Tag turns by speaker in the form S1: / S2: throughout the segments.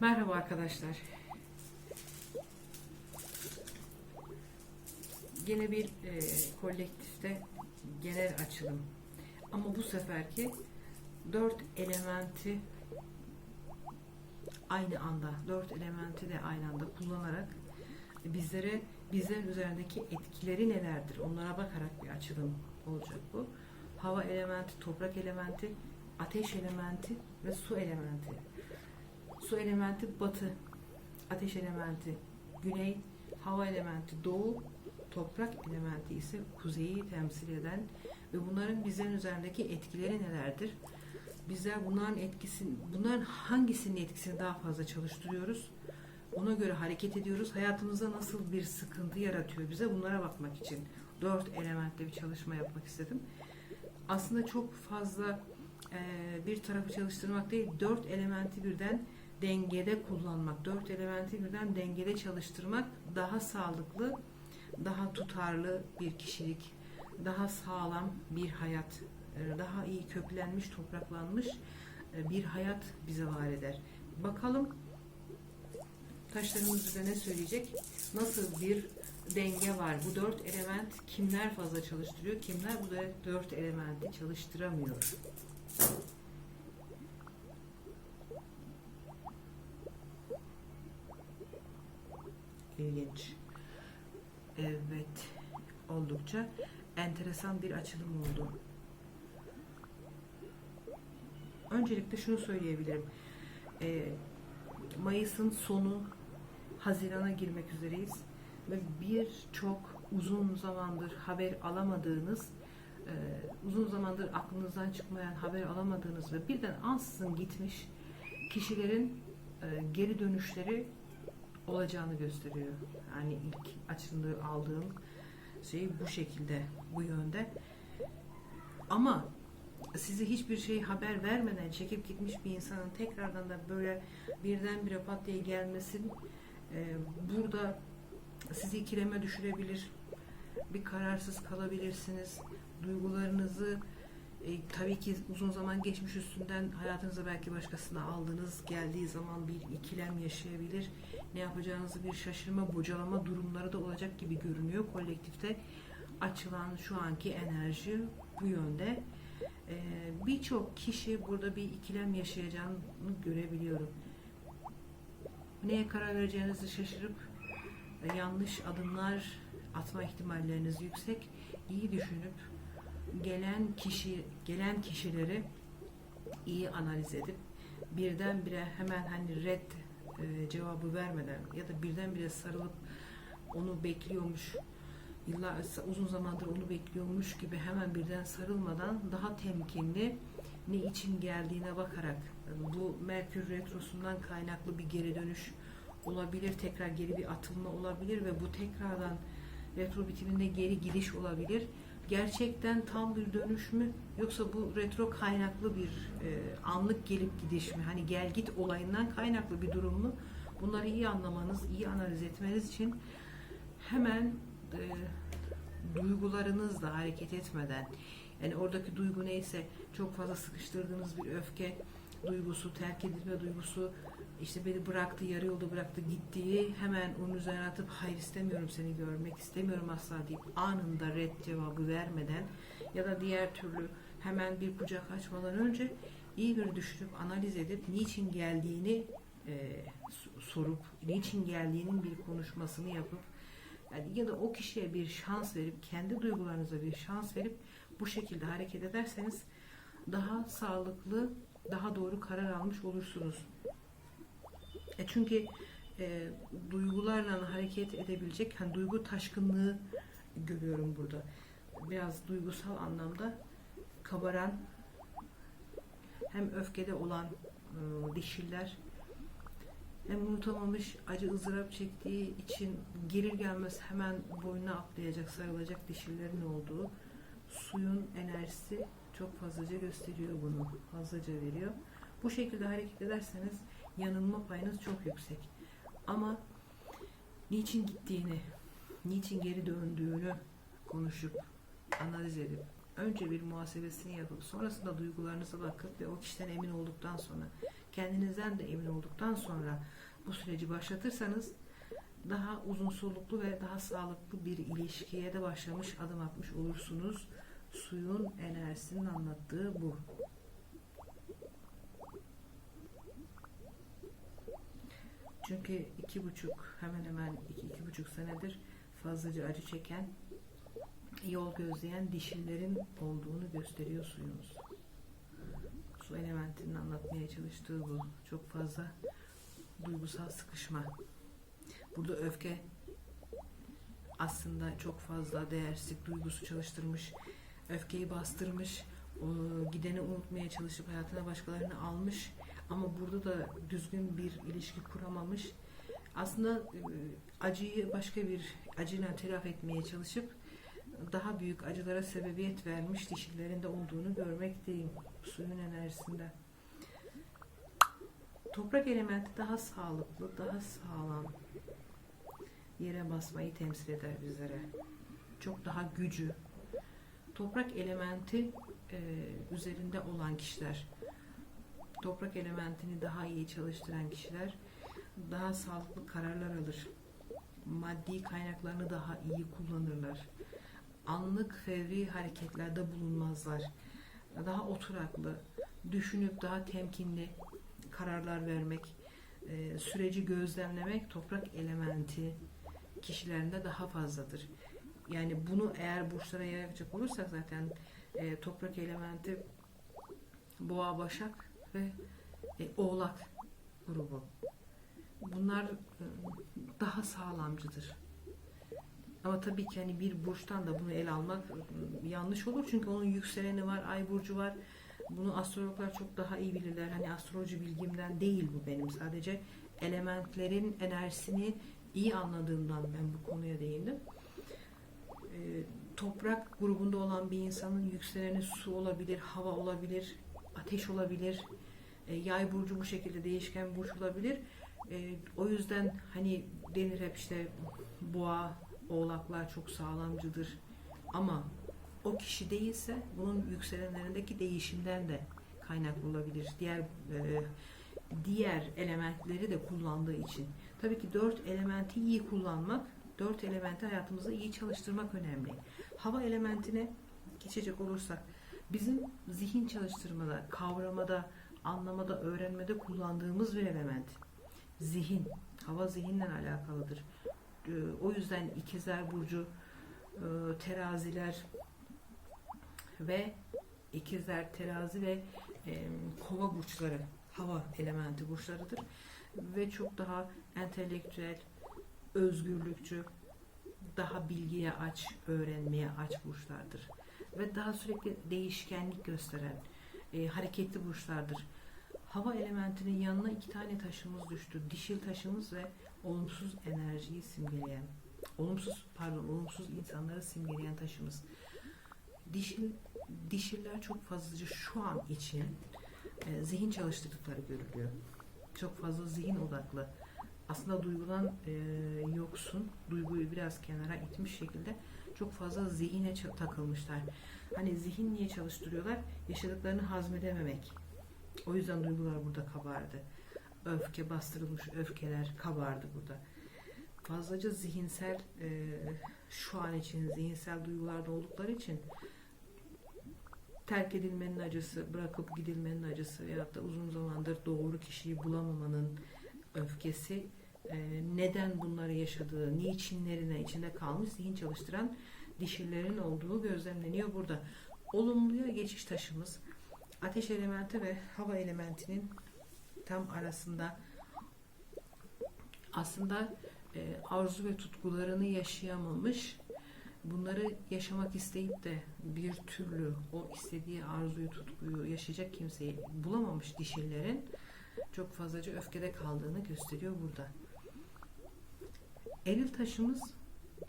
S1: Merhaba arkadaşlar. Yine bir e, kolektifte genel açılım. Ama bu seferki dört elementi aynı anda, dört elementi de aynı anda kullanarak bizlere bizler üzerindeki etkileri nelerdir onlara bakarak bir açılım olacak bu. Hava elementi, toprak elementi, ateş elementi ve su elementi. Su elementi batı, ateş elementi güney, hava elementi doğu, toprak elementi ise kuzeyi temsil eden ve bunların bizlerin üzerindeki etkileri nelerdir? Bizler bunların etkisini, bunların hangisinin etkisini daha fazla çalıştırıyoruz? Ona göre hareket ediyoruz. Hayatımızda nasıl bir sıkıntı yaratıyor bize bunlara bakmak için dört elementte bir çalışma yapmak istedim. Aslında çok fazla bir tarafı çalıştırmak değil, dört elementi birden dengede kullanmak, dört elementi birden dengede çalıştırmak daha sağlıklı, daha tutarlı bir kişilik, daha sağlam bir hayat, e, daha iyi köklenmiş, topraklanmış e, bir hayat bize var eder. Bakalım taşlarımız bize ne söyleyecek? Nasıl bir denge var? Bu dört element kimler fazla çalıştırıyor, kimler bu dört elementi çalıştıramıyor? İlginç. Evet. Oldukça enteresan bir açılım oldu. Öncelikle şunu söyleyebilirim. Ee, Mayıs'ın sonu Haziran'a girmek üzereyiz ve birçok uzun zamandır haber alamadığınız e, uzun zamandır aklınızdan çıkmayan haber alamadığınız ve birden ansızın gitmiş kişilerin e, geri dönüşleri olacağını gösteriyor. Yani ilk açılımda aldığım şey bu şekilde, bu yönde. Ama size hiçbir şey haber vermeden çekip gitmiş bir insanın tekrardan da böyle birdenbire pat diye gelmesi e, burada sizi ikileme düşürebilir. Bir kararsız kalabilirsiniz. Duygularınızı e, tabii ki uzun zaman geçmiş üstünden hayatınıza belki başkasına aldınız. Geldiği zaman bir ikilem yaşayabilir. Ne yapacağınızı bir şaşırma, bocalama durumları da olacak gibi görünüyor. Kolektifte açılan şu anki enerji bu yönde. E, Birçok kişi burada bir ikilem yaşayacağını görebiliyorum. Neye karar vereceğinizi şaşırıp e, yanlış adımlar atma ihtimalleriniz yüksek. İyi düşünüp gelen kişi gelen kişileri iyi analiz edip birdenbire hemen hani red e, cevabı vermeden ya da birdenbire sarılıp onu bekliyormuş yıllar uzun zamandır onu bekliyormuş gibi hemen birden sarılmadan daha temkinli ne için geldiğine bakarak bu Merkür retrosundan kaynaklı bir geri dönüş olabilir tekrar geri bir atılma olabilir ve bu tekrardan retro bitiminde geri gidiş olabilir gerçekten tam bir dönüş mü yoksa bu retro kaynaklı bir e, anlık gelip gidiş mi? Hani gel git olayından kaynaklı bir durum mu? Bunları iyi anlamanız, iyi analiz etmeniz için hemen e, duygularınızla hareket etmeden yani oradaki duygu neyse çok fazla sıkıştırdığınız bir öfke duygusu, terk edilme duygusu işte beni bıraktı, yarı yolda bıraktı gittiği hemen onun üzerine atıp hayır istemiyorum seni görmek istemiyorum asla deyip anında red cevabı vermeden ya da diğer türlü hemen bir kucak açmadan önce iyi bir düşünüp analiz edip niçin geldiğini e, sorup niçin geldiğinin bir konuşmasını yapıp yani ya da o kişiye bir şans verip kendi duygularınıza bir şans verip bu şekilde hareket ederseniz daha sağlıklı, daha doğru karar almış olursunuz. E çünkü e, duygularla hareket edebilecek, hani duygu taşkınlığı görüyorum burada. Biraz duygusal anlamda kabaran, hem öfkede olan e, dişiller, hem unutamamış, acı ızdırap çektiği için gelir gelmez hemen boynuna atlayacak, sarılacak dişillerin olduğu suyun enerjisi çok fazlaca gösteriyor bunu, fazlaca veriyor. Bu şekilde hareket ederseniz yanılma payınız çok yüksek. Ama niçin gittiğini, niçin geri döndüğünü konuşup, analiz edip, önce bir muhasebesini yapıp, sonrasında duygularınıza bakıp ve o kişiden emin olduktan sonra kendinizden de emin olduktan sonra bu süreci başlatırsanız daha uzun soluklu ve daha sağlıklı bir ilişkiye de başlamış adım atmış olursunuz. Suyun enerjisinin anlattığı bu. Çünkü iki buçuk hemen hemen iki, iki buçuk senedir fazlaca acı çeken yol gözleyen dişillerin olduğunu gösteriyor suyumuz. Su elementinin anlatmaya çalıştığı bu. Çok fazla duygusal sıkışma. Burada öfke aslında çok fazla değersizlik duygusu çalıştırmış. Öfkeyi bastırmış. Gideni unutmaya çalışıp hayatına başkalarını almış. Ama burada da düzgün bir ilişki kuramamış. Aslında e, acıyı başka bir acıyla telafi etmeye çalışıp daha büyük acılara sebebiyet vermiş dişilerinde olduğunu görmekteyim suyun enerjisinde. Toprak elementi daha sağlıklı, daha sağlam yere basmayı temsil eder bizlere. Çok daha gücü. Toprak elementi e, üzerinde olan kişiler, toprak elementini daha iyi çalıştıran kişiler daha sağlıklı kararlar alır. Maddi kaynaklarını daha iyi kullanırlar. Anlık fevri hareketlerde bulunmazlar. Daha oturaklı, düşünüp daha temkinli kararlar vermek, e, süreci gözlemlemek toprak elementi kişilerinde daha fazladır. Yani bunu eğer burçlara yayacak olursak zaten e, toprak elementi boğa, başak ve e, oğlak grubu. Bunlar e, daha sağlamcıdır. Ama tabii ki hani bir burçtan da bunu ele almak e, yanlış olur. Çünkü onun yükseleni var, ay burcu var. Bunu astrologlar çok daha iyi bilirler. Hani astroloji bilgimden değil bu benim. Sadece elementlerin enerjisini iyi anladığımdan ben bu konuya değindim. Ee, toprak grubunda olan bir insanın yükseleni su olabilir, hava olabilir, ateş olabilir. E, yay burcu bu şekilde değişken burç olabilir. E, o yüzden hani denir hep işte boğa, oğlaklar çok sağlamcıdır. Ama o kişi değilse bunun yükselenlerindeki değişimden de kaynaklı olabilir. Diğer e, diğer elementleri de kullandığı için. Tabii ki dört elementi iyi kullanmak, dört elementi hayatımızda iyi çalıştırmak önemli. Hava elementine geçecek olursak bizim zihin çalıştırmada, kavramada, anlamada, öğrenmede kullandığımız bir element. Zihin, hava zihinle alakalıdır. Ee, O yüzden ikizler burcu, e, teraziler ve ikizler, terazi ve e, kova burçları hava elementi burçlarıdır ve çok daha entelektüel, özgürlükçü, daha bilgiye aç, öğrenmeye aç burçlardır ve daha sürekli değişkenlik gösteren e, hareketli burçlardır. Hava elementinin yanına iki tane taşımız düştü. Dişil taşımız ve olumsuz enerjiyi simgeleyen, olumsuz pardon olumsuz insanları simgeleyen taşımız. Dişil dişiller çok fazlaca şu an için e, zihin çalıştırdıkları görülüyor. Çok fazla zihin odaklı. Aslında duygudan e, yoksun, duyguyu biraz kenara itmiş şekilde çok fazla zihine takılmışlar. Hani zihin niye çalıştırıyorlar? Yaşadıklarını hazmedememek. O yüzden duygular burada kabardı. Öfke, bastırılmış öfkeler kabardı burada. Fazlaca zihinsel, e, şu an için zihinsel duygularda oldukları için terk edilmenin acısı, bırakıp gidilmenin acısı veyahut da uzun zamandır doğru kişiyi bulamamanın öfkesi e, neden bunları yaşadığı, niçinlerine içinde kalmış zihin çalıştıran dişillerin olduğu gözlemleniyor burada. Olumluya geçiş taşımız ateş elementi ve hava elementinin tam arasında aslında e, arzu ve tutkularını yaşayamamış bunları yaşamak isteyip de bir türlü o istediği arzuyu, tutkuyu yaşayacak kimseyi bulamamış dişillerin çok fazlaca öfkede kaldığını gösteriyor burada. Eril taşımız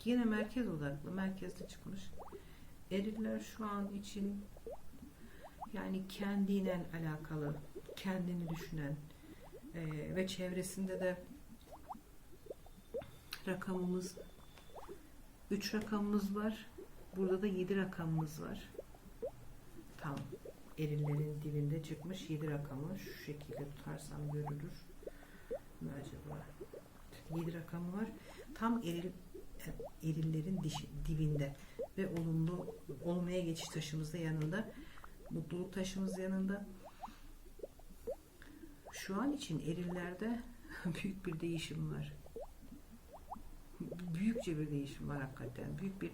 S1: yine merkez odaklı, merkezde çıkmış. Eriller şu an için yani kendiyle alakalı, kendini düşünen e, ve çevresinde de rakamımız 3 rakamımız var. Burada da 7 rakamımız var. Tamam. erillerin dibinde çıkmış 7 rakamı şu şekilde tutarsam görülür mü acaba 7 rakamı var tam eril erillerin dişi, dibinde ve olumlu olmaya geçiş taşımız da yanında mutluluk taşımız yanında şu an için erillerde büyük bir değişim var büyükçe bir değişim var hakikaten büyük bir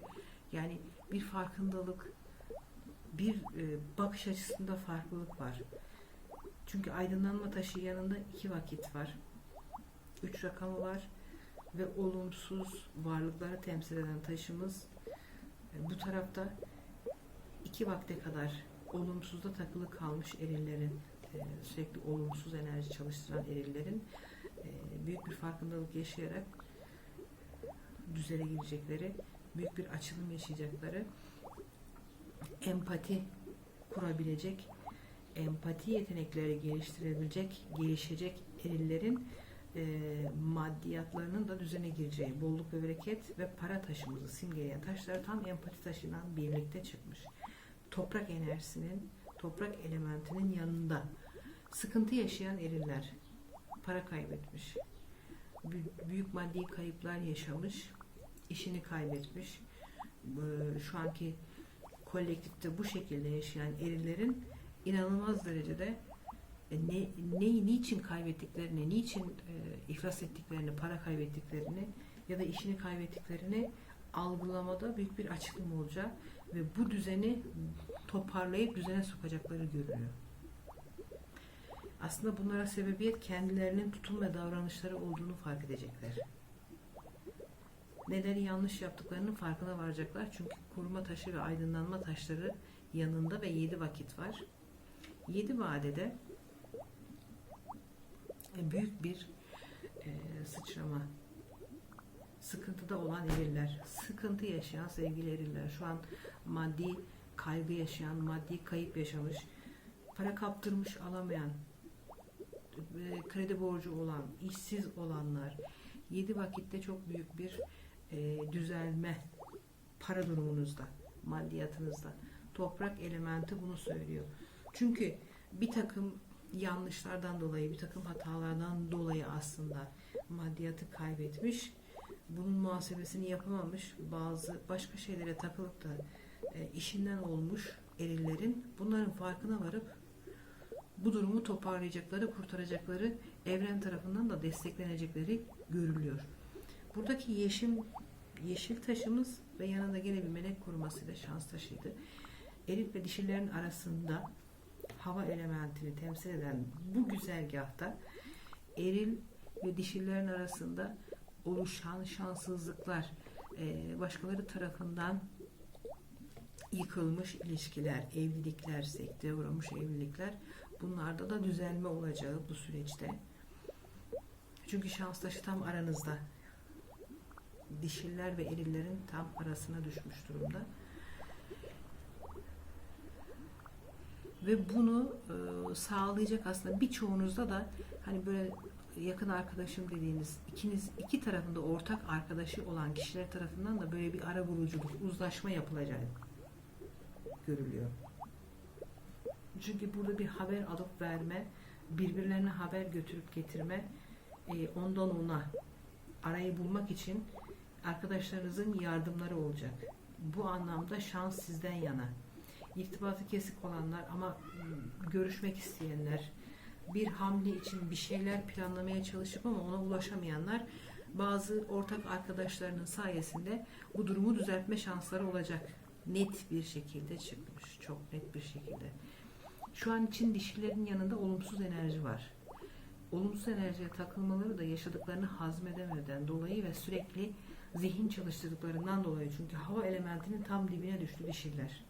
S1: yani bir farkındalık bir e, bakış açısında farklılık var. Çünkü aydınlanma taşı yanında iki vakit var. Üç rakamı var ve olumsuz varlıkları temsil eden taşımız e, bu tarafta iki vakte kadar olumsuzda takılı kalmış erillerin e, sürekli olumsuz enerji çalıştıran erillerin e, büyük bir farkındalık yaşayarak düzele girecekleri, büyük bir açılım yaşayacakları empati kurabilecek, empati yetenekleri geliştirebilecek, gelişecek erillerin e, maddiyatlarının da düzene gireceği, bolluk ve bereket ve para taşımızı simgeleyen taşlar tam empati taşından birlikte çıkmış. Toprak enerjisinin, toprak elementinin yanında sıkıntı yaşayan eriller, para kaybetmiş, bü- büyük maddi kayıplar yaşamış, işini kaybetmiş, şu anki kolektifte bu şekilde yaşayan erillerin inanılmaz derecede ne, neyi niçin kaybettiklerini, niçin e, iflas ettiklerini, para kaybettiklerini ya da işini kaybettiklerini algılamada büyük bir açılım olacak ve bu düzeni toparlayıp düzene sokacakları görülüyor. Aslında bunlara sebebiyet kendilerinin tutum ve davranışları olduğunu fark edecekler neleri yanlış yaptıklarının farkına varacaklar. Çünkü kurma taşı ve aydınlanma taşları yanında ve yedi vakit var. Yedi vadede büyük bir e, sıçrama sıkıntıda olan eriller, sıkıntı yaşayan sevgili eriller, şu an maddi kaygı yaşayan, maddi kayıp yaşamış, para kaptırmış alamayan, e, kredi borcu olan, işsiz olanlar, yedi vakitte çok büyük bir e, düzelme para durumunuzda, maddiyatınızda. Toprak elementi bunu söylüyor. Çünkü bir takım yanlışlardan dolayı, bir takım hatalardan dolayı aslında maddiyatı kaybetmiş. Bunun muhasebesini yapamamış. Bazı başka şeylere takılıp da e, işinden olmuş erillerin bunların farkına varıp bu durumu toparlayacakları, kurtaracakları evren tarafından da desteklenecekleri görülüyor. Buradaki yeşim yeşil taşımız ve yanında gene bir melek korumasıyla şans taşıydı. Eril ve dişilerin arasında hava elementini temsil eden bu güzergahta eril ve dişilerin arasında oluşan şanssızlıklar, e, başkaları tarafından yıkılmış ilişkiler, evlilikler, sekteye uğramış evlilikler bunlarda da düzelme olacağı bu süreçte. Çünkü şans taşı tam aranızda dişiller ve erillerin tam arasına düşmüş durumda. Ve bunu e, sağlayacak aslında birçoğunuzda da hani böyle yakın arkadaşım dediğiniz ikiniz iki tarafında ortak arkadaşı olan kişiler tarafından da böyle bir ara buluculuk, uzlaşma yapılacağı görülüyor. Çünkü burada bir haber alıp verme, birbirlerine haber götürüp getirme, e, ondan ona arayı bulmak için arkadaşlarınızın yardımları olacak. Bu anlamda şans sizden yana. İrtibatı kesik olanlar ama görüşmek isteyenler, bir hamle için bir şeyler planlamaya çalışıp ama ona ulaşamayanlar bazı ortak arkadaşlarının sayesinde bu durumu düzeltme şansları olacak. Net bir şekilde çıkmış. Çok net bir şekilde. Şu an için dişilerin yanında olumsuz enerji var. Olumsuz enerjiye takılmaları da yaşadıklarını hazmedemeden dolayı ve sürekli zihin çalıştırdıklarından dolayı çünkü hava elementinin tam dibine düştü dişiler.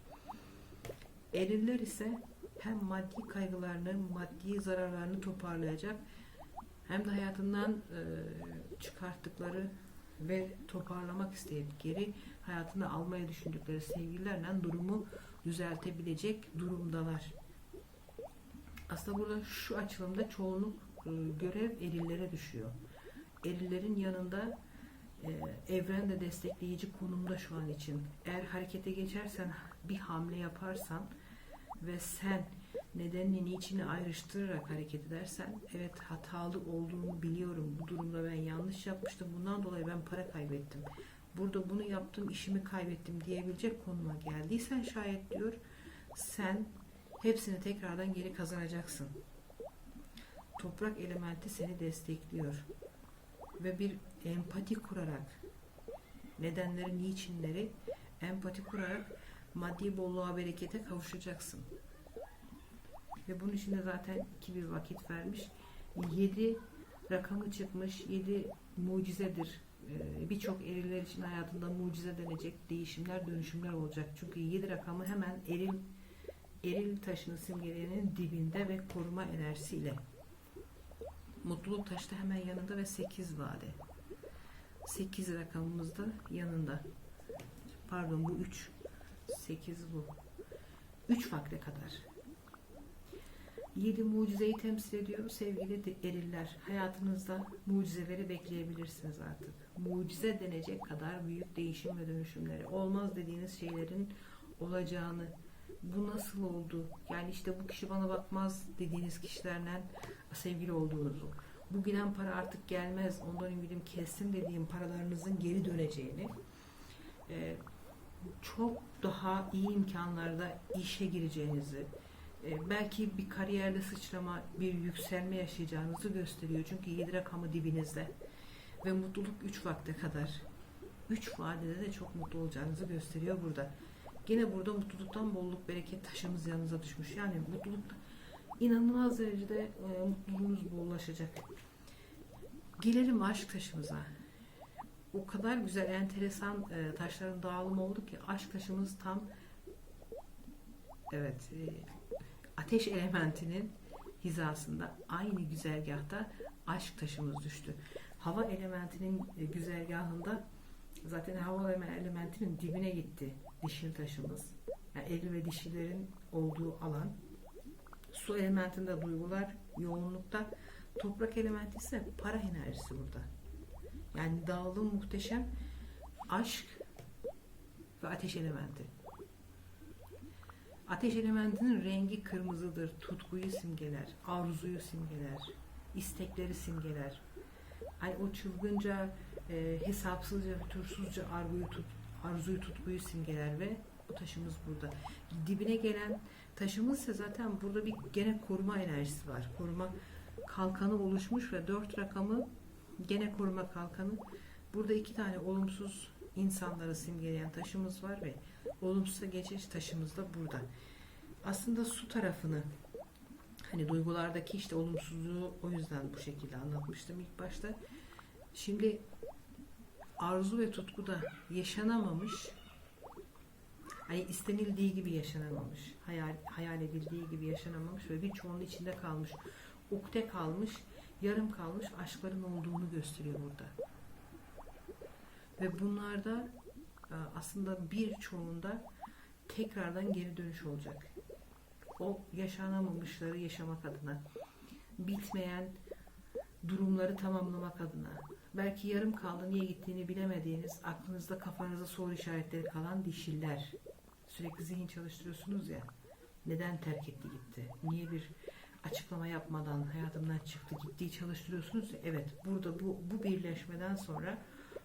S1: Eriller ise hem maddi kaygılarını, maddi zararlarını toparlayacak hem de hayatından e, çıkarttıkları ve toparlamak isteyip geri hayatına almaya düşündükleri sevgililerle durumu düzeltebilecek durumdalar. Aslında burada şu açılımda çoğunluk e, görev erillere düşüyor. Erillerin yanında e, evren de destekleyici konumda şu an için. Eğer harekete geçersen, bir hamle yaparsan ve sen nedenini niçini ayrıştırarak hareket edersen evet hatalı olduğunu biliyorum. Bu durumda ben yanlış yapmıştım. Bundan dolayı ben para kaybettim. Burada bunu yaptım, işimi kaybettim diyebilecek konuma geldiysen şayet diyor sen hepsini tekrardan geri kazanacaksın. Toprak elementi seni destekliyor. Ve bir empati kurarak nedenleri, niçinleri empati kurarak maddi bolluğa, berekete kavuşacaksın. Ve bunun için de zaten iki bir vakit vermiş. 7 rakamı çıkmış. 7 mucizedir. Ee, Birçok eriller için hayatında mucize denecek değişimler, dönüşümler olacak. Çünkü 7 rakamı hemen eril eril taşının simgelerinin dibinde ve koruma enerjisiyle. Mutluluk taşı da hemen yanında ve 8 vade. 8 rakamımız da yanında. Pardon bu 3. 8 bu. 3 vakte kadar. 7 mucizeyi temsil ediyor sevgili eriller. Hayatınızda mucizeleri bekleyebilirsiniz artık. Mucize denecek kadar büyük değişim ve dönüşümleri. Olmaz dediğiniz şeylerin olacağını, bu nasıl oldu? Yani işte bu kişi bana bakmaz dediğiniz kişilerle sevgili olduğunuzu, bu giden para artık gelmez, ondan ümidim kestim dediğim paralarınızın geri döneceğini, çok daha iyi imkanlarda işe gireceğinizi, e, belki bir kariyerde sıçrama, bir yükselme yaşayacağınızı gösteriyor. Çünkü 7 rakamı dibinizde ve mutluluk 3 vakte kadar. 3 vadede de çok mutlu olacağınızı gösteriyor burada. Gene burada mutluluktan bolluk, bereket taşımız yanınıza düşmüş. Yani mutluluk inanılmaz derecede e, mutluluğunuz bollaşacak. Gelelim aşk taşımıza. O kadar güzel, enteresan e, taşların dağılımı oldu ki aşk taşımız tam evet e, ateş elementinin hizasında aynı güzergahta aşk taşımız düştü. Hava elementinin e, güzergahında zaten hava elementinin dibine gitti dişil taşımız. Yani eli ve dişilerin olduğu alan. Su elementinde duygular yoğunlukta. Toprak elementi ise para enerjisi burada. Yani dağılım muhteşem. Aşk ve ateş elementi. Ateş elementinin rengi kırmızıdır. Tutkuyu simgeler, arzuyu simgeler, istekleri simgeler. Hani o çılgınca, e, hesapsızca, fütursuzca arzuyu, tut, arzuyu, tutkuyu simgeler ve bu taşımız burada. Dibine gelen taşımız ise zaten burada bir gene koruma enerjisi var. Koruma kalkanı oluşmuş ve dört rakamı gene koruma kalkanı. Burada iki tane olumsuz insanları simgeleyen taşımız var ve olumsuza geçiş taşımız da burada. Aslında su tarafını hani duygulardaki işte olumsuzluğu o yüzden bu şekilde anlatmıştım ilk başta. Şimdi arzu ve tutku da yaşanamamış hani istenildiği gibi yaşanamamış hayal, hayal edildiği gibi yaşanamamış ve birçoğunun içinde kalmış ukde kalmış yarım kalmış aşkların olduğunu gösteriyor burada ve bunlarda e, aslında birçoğunda tekrardan geri dönüş olacak. O yaşanamamışları yaşamak adına, bitmeyen durumları tamamlamak adına, belki yarım kaldı niye gittiğini bilemediğiniz, aklınızda kafanızda soru işaretleri kalan dişiller. Sürekli zihin çalıştırıyorsunuz ya. Neden terk etti gitti? Niye bir açıklama yapmadan hayatımdan çıktı gittiği çalıştırıyorsunuz. Evet burada bu, bu birleşmeden sonra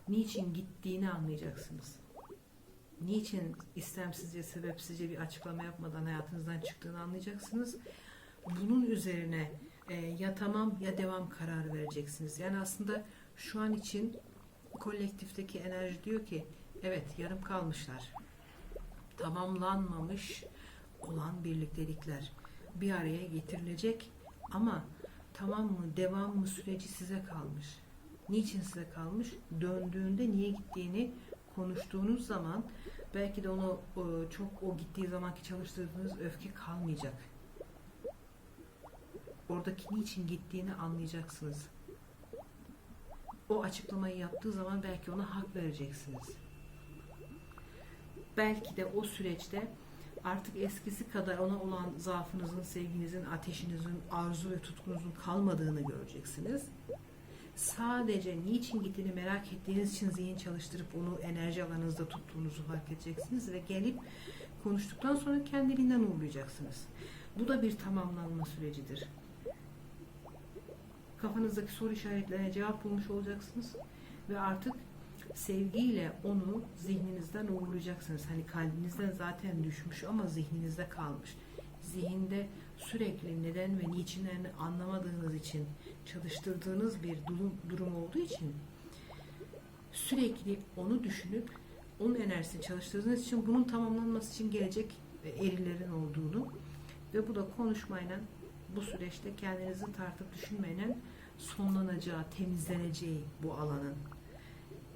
S1: niçin gittiğini anlayacaksınız. Niçin istemsizce, sebepsizce bir açıklama yapmadan hayatınızdan çıktığını anlayacaksınız. Bunun üzerine e, ya tamam ya devam kararı vereceksiniz. Yani aslında şu an için kolektifteki enerji diyor ki evet yarım kalmışlar. Tamamlanmamış olan birliktelikler bir araya getirilecek ama tamam mı devam mı süreci size kalmış. Niçin size kalmış? Döndüğünde niye gittiğini konuştuğunuz zaman belki de onu e, çok o gittiği zamanki çalıştırdığınız öfke kalmayacak. Oradaki niçin gittiğini anlayacaksınız. O açıklamayı yaptığı zaman belki ona hak vereceksiniz. Belki de o süreçte artık eskisi kadar ona olan zaafınızın, sevginizin, ateşinizin, arzu ve tutkunuzun kalmadığını göreceksiniz sadece niçin gittiğini merak ettiğiniz için zihin çalıştırıp onu enerji alanınızda tuttuğunuzu fark edeceksiniz ve gelip konuştuktan sonra kendiliğinden uğurlayacaksınız. Bu da bir tamamlanma sürecidir. Kafanızdaki soru işaretlerine cevap bulmuş olacaksınız ve artık sevgiyle onu zihninizden uğurlayacaksınız. Hani kalbinizden zaten düşmüş ama zihninizde kalmış. Zihinde sürekli neden ve niçinlerini anlamadığınız için çalıştırdığınız bir durum, durum olduğu için sürekli onu düşünüp onun enerjisini çalıştırdığınız için bunun tamamlanması için gelecek erilerin olduğunu ve bu da konuşmayla bu süreçte kendinizi tartıp düşünmeyle sonlanacağı, temizleneceği bu alanın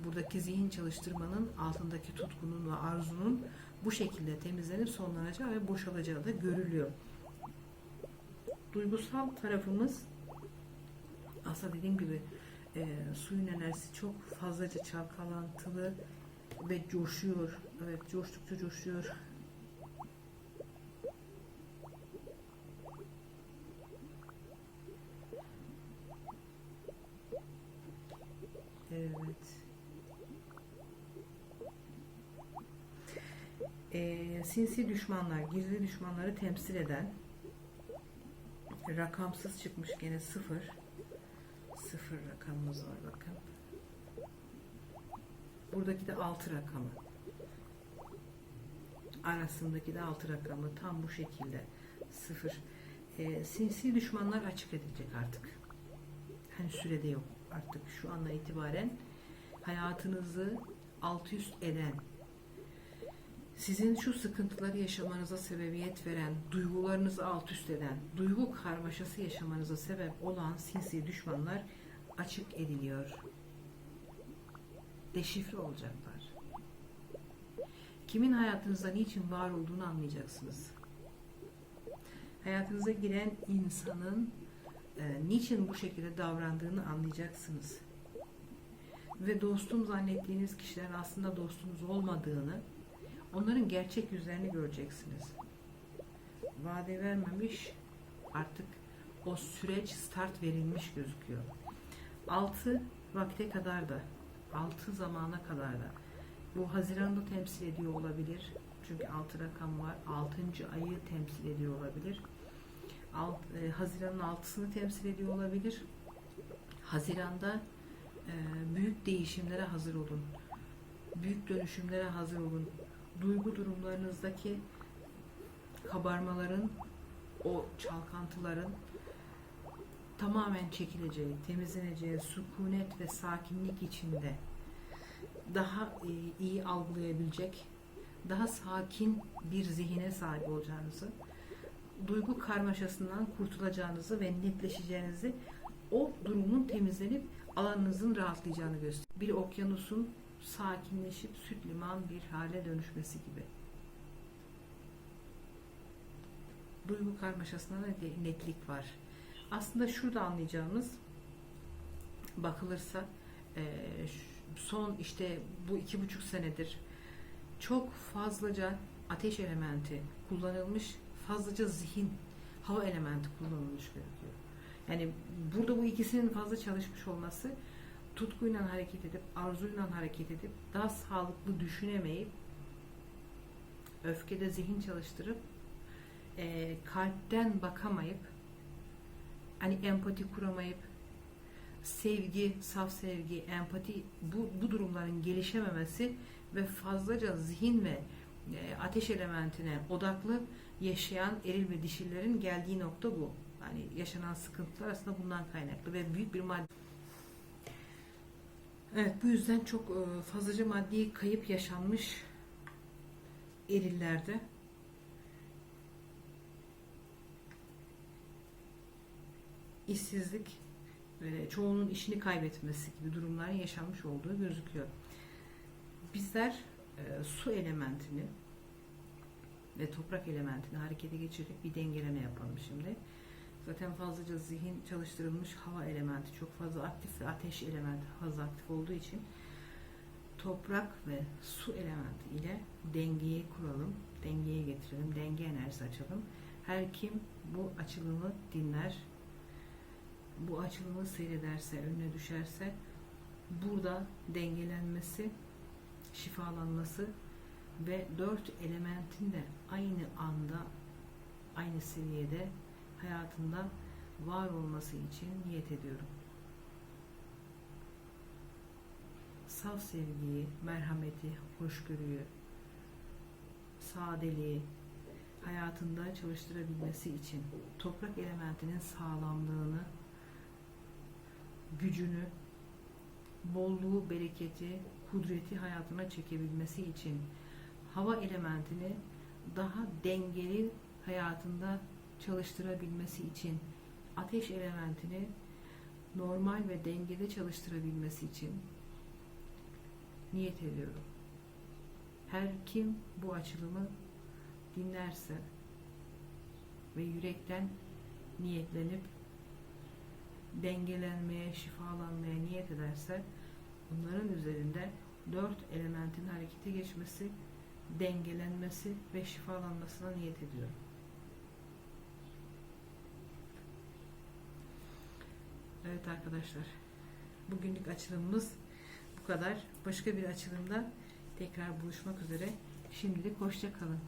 S1: buradaki zihin çalıştırmanın altındaki tutkunun ve arzunun bu şekilde temizlenip sonlanacağı ve boşalacağı da görülüyor. Duygusal tarafımız aslında dediğim gibi e, suyun enerjisi çok fazlaca çalkalantılı ve coşuyor. Evet coştukça coşuyor. Evet. Ee, sinsi düşmanlar, gizli düşmanları temsil eden rakamsız çıkmış gene sıfır. Sıfır rakamımız var bakın. Buradaki de altı rakamı. Arasındaki de altı rakamı tam bu şekilde sıfır. Ee, sinsi düşmanlar açık edilecek artık. Hani sürede yok artık şu anla itibaren hayatınızı alt üst eden sizin şu sıkıntıları yaşamanıza sebebiyet veren, duygularınızı alt üst eden, duygu karmaşası yaşamanıza sebep olan sinsi düşmanlar açık ediliyor. Deşifre olacaklar. Kimin hayatınızda niçin var olduğunu anlayacaksınız. Hayatınıza giren insanın e, niçin bu şekilde davrandığını anlayacaksınız. Ve dostum zannettiğiniz kişilerin aslında dostunuz olmadığını, onların gerçek yüzlerini göreceksiniz. Vade vermemiş, artık o süreç start verilmiş gözüküyor. 6 vakte kadar da, 6 zamana kadar da bu Haziran'da temsil ediyor olabilir. Çünkü 6 rakam var. 6. ayı temsil ediyor olabilir. Alt, e, Haziran'ın 6'sını temsil ediyor olabilir. Haziran'da e, büyük değişimlere hazır olun. Büyük dönüşümlere hazır olun. Duygu durumlarınızdaki kabarmaların, o çalkantıların tamamen çekileceği, temizleneceği, sükunet ve sakinlik içinde daha e, iyi algılayabilecek, daha sakin bir zihine sahip olacağınızı, duygu karmaşasından kurtulacağınızı ve netleşeceğinizi, o durumun temizlenip alanınızın rahatlayacağını gösteriyor. Bir okyanusun sakinleşip süt liman bir hale dönüşmesi gibi. Duygu karmaşasına netlik var. Aslında şurada anlayacağımız bakılırsa e, son işte bu iki buçuk senedir çok fazlaca ateş elementi kullanılmış, fazlaca zihin, hava elementi kullanılmış gözüküyor. Yani burada bu ikisinin fazla çalışmış olması tutkuyla hareket edip, arzuyla hareket edip, daha sağlıklı düşünemeyip, öfkede zihin çalıştırıp, e, kalpten bakamayıp, hani empati kuramayıp, sevgi, saf sevgi, empati bu, bu durumların gelişememesi ve fazlaca zihin ve e, ateş elementine odaklı yaşayan eril ve dişillerin geldiği nokta bu. Yani yaşanan sıkıntılar aslında bundan kaynaklı ve büyük bir madde. Evet bu yüzden çok e, fazlaca maddi kayıp yaşanmış erillerde. işsizlik ve çoğunun işini kaybetmesi gibi durumların yaşanmış olduğu gözüküyor. Bizler e, su elementini ve toprak elementini harekete geçirip bir dengeleme yapalım şimdi. Zaten fazlaca zihin çalıştırılmış hava elementi çok fazla aktif ve ateş elementi fazla aktif olduğu için toprak ve su elementi ile dengeyi kuralım, dengeye getirelim, denge enerjisi açalım. Her kim bu açılımı dinler, bu açılımı seyrederse, önüne düşerse burada dengelenmesi, şifalanması ve dört elementin de aynı anda aynı seviyede hayatında var olması için niyet ediyorum. Saf sevgiyi, merhameti, hoşgörüyü, sadeliği hayatında çalıştırabilmesi için toprak elementinin sağlamlığını, gücünü, bolluğu, bereketi, kudreti hayatına çekebilmesi için hava elementini daha dengeli hayatında çalıştırabilmesi için ateş elementini normal ve dengede çalıştırabilmesi için niyet ediyorum. Her kim bu açılımı dinlerse ve yürekten niyetlenip dengelenmeye, şifalanmaya niyet ederse bunların üzerinde dört elementin harekete geçmesi, dengelenmesi ve şifalanmasına niyet ediyorum. Evet arkadaşlar, bugünlük açılımımız bu kadar. Başka bir açılımda tekrar buluşmak üzere. Şimdilik hoşça kalın.